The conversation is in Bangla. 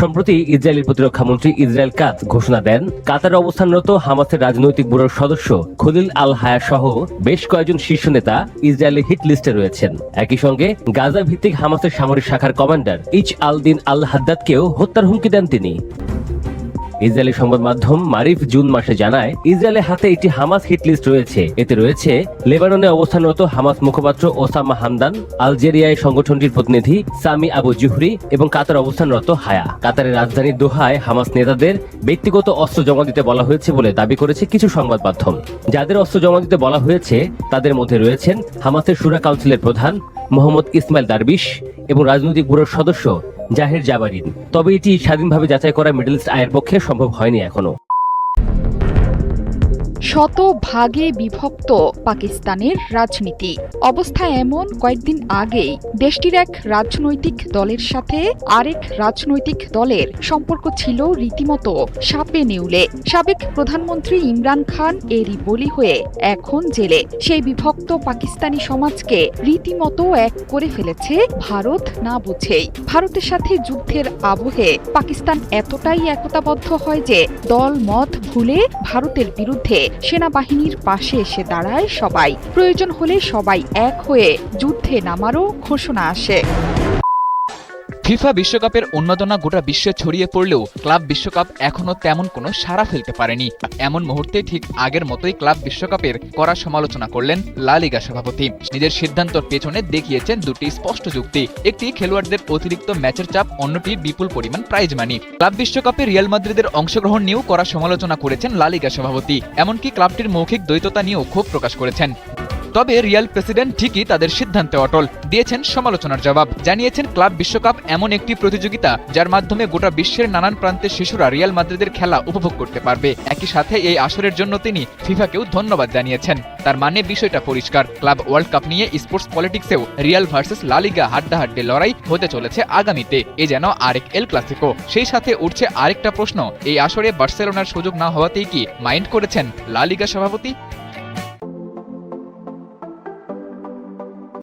সম্প্রতি ইসরায়েলের প্রতিরক্ষা মন্ত্রী ইসরায়েল কাত ঘোষণা দেন, কাতারে অবস্থানরত হামাসের রাজনৈতিক ব্যুরোর সদস্য খলিল আল হায়া সহ বেশ কয়েকজন শীর্ষ নেতা ইসরায়েলের হিট লিস্টে রয়েছেন। একই সঙ্গে গাজা ভিত্তিক হামাসের সামরিক শাখার কমান্ডার ইচ আল দিন আল হাদ্দাদকেও হত্যার হুমকি দেন তিনি। ইসরায়েলি সংবাদ মাধ্যম মারিফ জুন মাসে জানায়, ইসরায়েলের হাতে একটি হামাস হিট লিস্ট রয়েছে। এতে রয়েছে, লেবাননে অবস্থানরত হামাস মুখপাত্র ওসামা হামদান, আলজেরিয়ায় সংগঠনটির প্রতিনিধি সামি আবু জুহরি এবং কাতার অবস্থানরত হায়া। কাতারের রাজধানী দোহায় হামাস নেতাদের ব্যক্তিগত অস্ত্র জমা দিতে বলা হয়েছে বলে দাবি করেছে কিছু সংবাদ মাধ্যম। যাদের অস্ত্র জমা দিতে বলা হয়েছে, তাদের মধ্যে রয়েছেন হামাসের সুরা কাউন্সিলের প্রধান মোহাম্মদ ইসমাইল দারবিশ এবং রাজনৈতিক ব্যুরোর সদস্য জাহের জাবারিন। তবে এটি স্বাধীনভাবে যাচাই করা মিডল ইস্ট আয়ের পক্ষে সম্ভব হয়নি এখনও শত ভাগে বিভক্ত পাকিস্তানের রাজনীতি। অবস্থা এমন, কয়েকদিন আগেই দেশটির এক রাজনৈতিক দলের সাথে আরেক রাজনৈতিক দলের সম্পর্ক ছিল রীতিমতো সাপে নেউলে। সাবেক প্রধানমন্ত্রী ইমরান খান এরই বলি হয়ে এখন জেলে। সেই বিভক্ত পাকিস্তানি সমাজকে রীতিমতো এক করে ফেলেছে ভারত না বুঝেই। ভারতের সাথে যুদ্ধের আবহে পাকিস্তান এতটাই একতাবদ্ধ হয় যে দল মত ভুলে ভারতের বিরুদ্ধে সেনাবাহিনীর পাশে এসে দাঁড়ায় সবাই। প্রয়োজন হলে সবাই এক হয়ে যুদ্ধে নামারও ঘোষণা আসে। ফিফা বিশ্বকাপের উন্মাদনা গোটা বিশ্বে ছড়িয়ে পড়লেও ক্লাব বিশ্বকাপ এখনও তেমন কোনো সাড়া ফেলতে পারেনি। এমন মুহূর্তে ঠিক আগের মতোই ক্লাব বিশ্বকাপের কড়া সমালোচনা করলেন লা লিগা সভাপতি। নিজের সিদ্ধান্তর পেছনে দেখিয়েছেন দুটি স্পষ্ট যুক্তি। একটি, খেলোয়াড়দের অতিরিক্ত ম্যাচের চাপ, অন্যটি, বিপুল পরিমাণ প্রাইজ মানি। ক্লাব বিশ্বকাপে রিয়াল মাদ্রিদের অংশগ্রহণ নিয়েও কড়া সমালোচনা করেছেন লালিগা সভাপতি। এমনকি ক্লাবটির মৌখিক দ্বৈততা নিয়েও ক্ষোভ প্রকাশ করেছেন। তবে রিয়াল প্রেসিডেন্ট ঠিকই তাদের সিদ্ধান্তে অটল। দিয়েছেন সমালোচনার জবাব। জানিয়েছেন ক্লাব বিশ্বকাপ এমন একটি প্রতিযোগিতা, যার মাধ্যমে গোটা বিশ্বের নানান প্রান্তের শিশুরা রিয়াল মাদ্রিদের খেলা উপভোগ করতে পারবে। একই সাথে এই আসরের জন্য তিনি ফিফাকেও ধন্যবাদ জানিয়েছেন। তার মানে বিষয়টা পরিষ্কার। ক্লাব ওয়ার্ল্ড কাপ নিয়ে স্পোর্টস পলিটিক্সেও রিয়াল ভার্সেস লালিগা হাড্ডাহাড্ডি লড়াই হতে চলেছে আগামীতে। এ যেন আরেক এল ক্লাসিকো। সেই সাথে উঠছে আরেকটা প্রশ্ন। এই আসরে বার্সেলোনার সুযোগ না হওয়াতেই কি মাইন্ড করেছেন লালিগা সভাপতি?